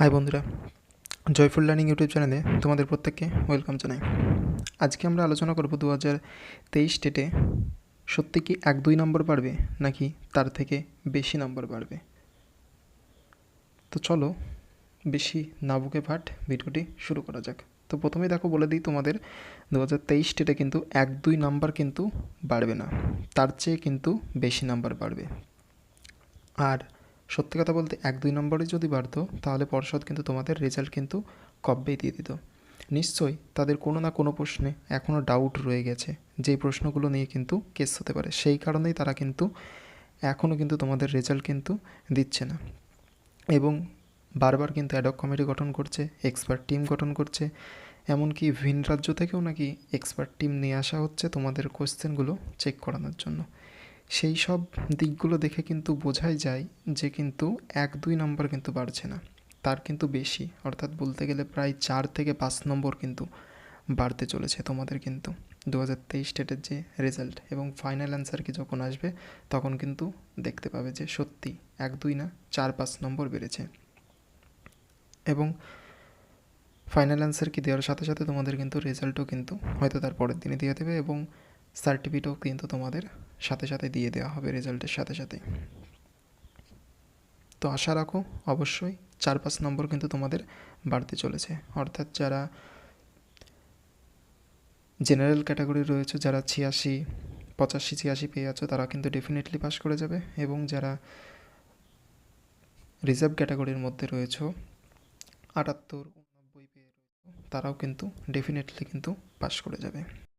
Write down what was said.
High বন্ধুরা, joyful learning YouTube চ্যানেলে তোমাদের প্রত্যেককে ওয়েলকাম জানাই। আজকে আমরা আলোচনা করব দু হাজার তেইশ স্টেটে সত্যি কি এক দুই নম্বর বাড়বে নাকি তার থেকে বেশি নম্বর বাড়বে? তো চলো বেশি না বুকে ভাট ভিডিওটি শুরু করা যাক। তো প্রথমেই দেখো, বলে দিই তোমাদের দু হাজার তেইশ স্টেটে কিন্তু এক দুই নাম্বার কিন্তু বাড়বে না, তার চেয়ে কিন্তু বেশি নাম্বার বাড়বে। আর সত্যি কথা বলতে এক দুই নম্বরে যদি বাড়তো, তাহলে পর্ষদ কিন্তু তোমাদের রেজাল্ট কিন্তু কবেই দিয়ে দিত। নিশ্চয়ই তাদের কোনো না কোনো প্রশ্নে এখনও ডাউট রয়ে গেছে। যেই প্রশ্নগুলো নিয়ে কিন্তু কেস হতে পারে, সেই কারণেই তারা কিন্তু এখনও কিন্তু তোমাদের রেজাল্ট কিন্তু দিচ্ছে না। এবং বারবার কিন্তু অ্যাডক কমিটি গঠন করছে এক্সপার্ট টিম গঠন করছে, এমনকি ভিন রাজ্য থেকেও নাকি এক্সপার্ট টিম নিয়ে আসা হচ্ছে তোমাদের কোশ্চেনগুলো চেক করানোর জন্য। সেই সব দিকগুলো দেখে কিন্তু বোঝাই যায় যে কিন্তু এক দুই নম্বর কিন্তু বাড়ছে না। তার কিন্তু বেশি। অর্থাৎ বলতে গেলে প্রায় চার থেকে পাঁচ নম্বর কিন্তু বাড়তে চলেছে তোমাদের কিন্তু। দু হাজার তেইশ স্টেটের যে রেজাল্ট এবং ফাইনাল অ্যান্সার কি যখন আসবে, তখন কিন্তু দেখতে পাবে যে সত্যি এক দুই না, চার পাঁচ নম্বর বেড়েছে। এবং ফাইনাল অ্যান্সার কি দেওয়ার সাথে সাথে তোমাদের কিন্তু রেজাল্টও কিন্তু হয়তো তার পরের দিনে দিয়ে দেবে এবং সার্টিফিকেটও কিন্তু তোমাদের সাথে সাথে দিয়ে দেওয়া হবে রেজাল্টের সাথে সাথে তো আশা রাখো অবশ্যই চার পাঁচ নম্বর কিন্তু তোমাদের বাড়তে চলেছে। অর্থাৎ যারা জেনারেল ক্যাটাগরি রয়েছে যারা ছিয়াশি পঁচাশি ছিয়াশি পেয়ে আছো তারা কিন্তু ডেফিনেটলি পাস করে যাবে এবং যারা রিজার্ভ ক্যাটাগরির মধ্যে রয়েছে আটাত্তর উননব্বই পেয়ে রয়েছে তারাও কিন্তু ডেফিনেটলি কিন্তু পাস করে যাবে।